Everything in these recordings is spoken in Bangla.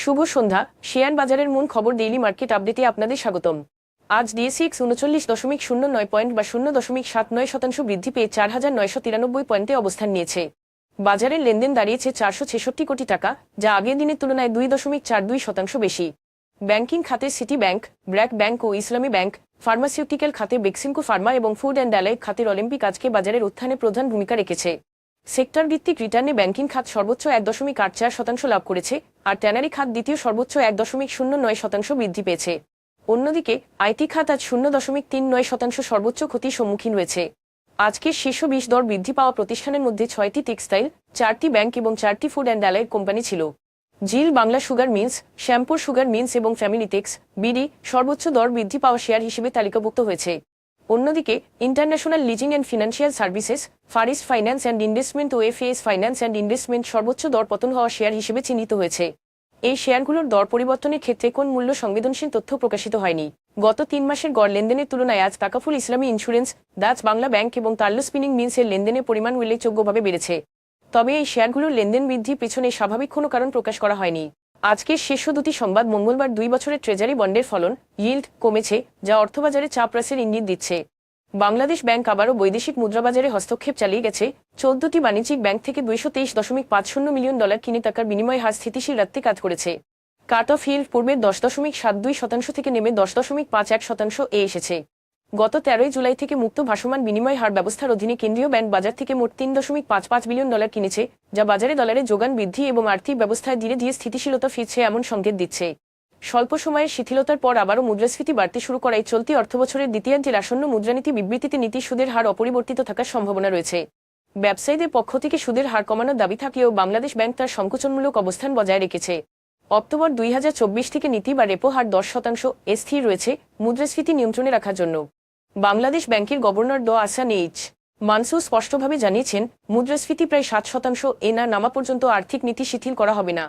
শুভ সন্ধ্যা। শেয়ার বাজারের মূল খবর ডেইলি মার্কেট আপডেটে আপনাদের স্বাগতম। আজ ডিএসিক্স উনচল্লিশ দশমিক শূন্য নয় পয়েন্ট বা শূন্য দশমিক সাত নয় শতাংশ বৃদ্ধি পেয়ে চার হাজার নয়শো তিরানব্বই পয়েন্টে অবস্থান নিয়েছে। বাজারের লেনদেন দাঁড়িয়েছে চারশো ছেষট্টি কোটি টাকা, যা আগের দিনের তুলনায় দুই দশমিক চার দুই শতাংশ বেশি। ব্যাংকিং খাতে সিটি ব্যাংক ব্র্যাক ব্যাংক ও ইসলামী ব্যাংক ফার্মাসিউটিক্যাল খাতে বেক্সিমকো ফার্মা এবং ফুড অ্যান্ড অ্যালাইড খাতের অলিম্পিক আজকে বাজারের উত্থানে প্রধান ভূমিকা রেখেছে। সেক্টর ভিত্তিক রিটার্নে ব্যাংকিং খাত সর্বোচ্চ এক দশমিক আট চার শতাংশ লাভ করেছে, আর ট্যানারি খাত দ্বিতীয় সর্বোচ্চ এক দশমিক শূন্য নয় শতাংশ বৃদ্ধি পেয়েছে। অন্যদিকে, আইটি খাত আজ শূন্য দশমিক তিন নয় শতাংশ সর্বোচ্চ ক্ষতির সম্মুখীন হয়েছে আজকের শীর্ষ বিশ দর বৃদ্ধি পাওয়া প্রতিষ্ঠানের মধ্যে ছয়টি টেক্সটাইল, চারটি ব্যাংক এবং চারটি ফুড অ্যান্ড অ্যালাইড কোম্পানি ছিল। Zeal, Bangla sugar mills Shyampur sugar mills এবং ফ্যামিলি টেক্স, বিডি সর্বোচ্চ দর বৃদ্ধি পাওয়া শেয়ার হিসেবে তালিকাভুক্ত হয়েছে। অন্যদিকে international leasing and financial services first finance and investment O FAS finance and investment সর্বোচ্চ দর পতন হওয়া শেয়ার হিসেবে চিহ্নিত হয়েছে। এই শেয়ারগুলোর দর পরিবর্তনের ক্ষেত্রে কোন মূল্য সংবেদনশীল তথ্য প্রকাশিত হয়নি। গত তিন মাসের গড় লেনদেনের তুলনায় আজ তাকাফুল ইসলামী ইন্স্যুরেন্স দাচ বাংলা ব্যাংক এবং তাল্লু স্পিনিং মিলসের লেনদেনের পরিমাণ উল্লেখযোগ্যভাবে বেড়েছে। তবে এই শেয়ারগুলোর লেনদেন বৃদ্ধির পেছনে স্বাভাবিক কোনো কারণ প্রকাশ করা হয়নি। আজকের শীর্ষ দুটি সংবাদ, মঙ্গলবার দুই বছরের ট্রেজারি বন্ডের ফলন ইল্ড কমেছে, যা অর্থবাজারে চাপ হ্রাসের ইঙ্গিত দিচ্ছে। বাংলাদেশ ব্যাংক আবারও বৈদেশিক মুদ্রাবাজারে হস্তক্ষেপ চালিয়ে গেছে। চোদ্দটি বাণিজ্যিক ব্যাংক থেকে দুইশো তেইশ দশমিক পাঁচ শূন্য মিলিয়ন ডলার কিনে টাকার বিনিময় হার স্থিতিশীল রাখতে কাজ করেছে। কাট অফ হিল পূর্বে দশ দশমিক সাত দুই শতাংশ থেকে নেমে দশ দশমিক পাঁচ এক শতাংশ এ এসেছে। গত তেরোই জুলাই থেকে মুক্ত ভাসমান বিনিময় হার ব্যবস্থার অধীনে কেন্দ্রীয় ব্যাংক বাজার থেকে মোট তিন দশমিক পাঁচ পাঁচ বিলিয়ন ডলার কিনেছে, যা বাজারে ডলারের যোগান বৃদ্ধি এবং আর্থিক ব্যবস্থায় ধীরে ধীরে স্থিতিশীলতা ফিরছে এমন সংকেত দিচ্ছে। স্বল্প সময়ের শিথিলতার পর আবারও মুদ্রাস্ফীতি বাড়তে শুরু করায় চলতি অর্থবছরের দ্বিতীয়ার্ধের আসন্ন মুদ্রানীতি বিবৃতিতে নীতি সুদের হার অপরিবর্তিত থাকার সম্ভাবনা রয়েছে। ব্যবসায়ীদের পক্ষ থেকে সুদের হার কমানোর দাবি থাকলেও বাংলাদেশ ব্যাংক তার সংকোচনমূলক অবস্থান বজায় রেখেছে। অক্টোবর দুই হাজার চব্বিশ থেকে নীতি বা রেপো হার দশ শতাংশ স্থির রয়েছে মুদ্রাস্ফীতি নিয়ন্ত্রণে রাখার জন্য। বাংলাদেশ ব্যাংকের গভর্নর ড আসান এইচ মানসু স্পষ্টভাবে জানিয়েছেন, মুদ্রাস্ফীতি প্রায় সাত শতাংশ, এ নামা পর্যন্ত আর্থিক নীতি শিথিল করা হবে না।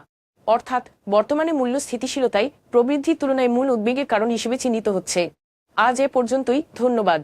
অর্থাৎ, বর্তমানে মূল্য স্থিতিশীলতায় প্রবৃদ্ধির তুলনায় মূল উদ্বেগের কারণ হিসেবে চিহ্নিত হচ্ছে। আজ এ পর্যন্তই, ধন্যবাদ।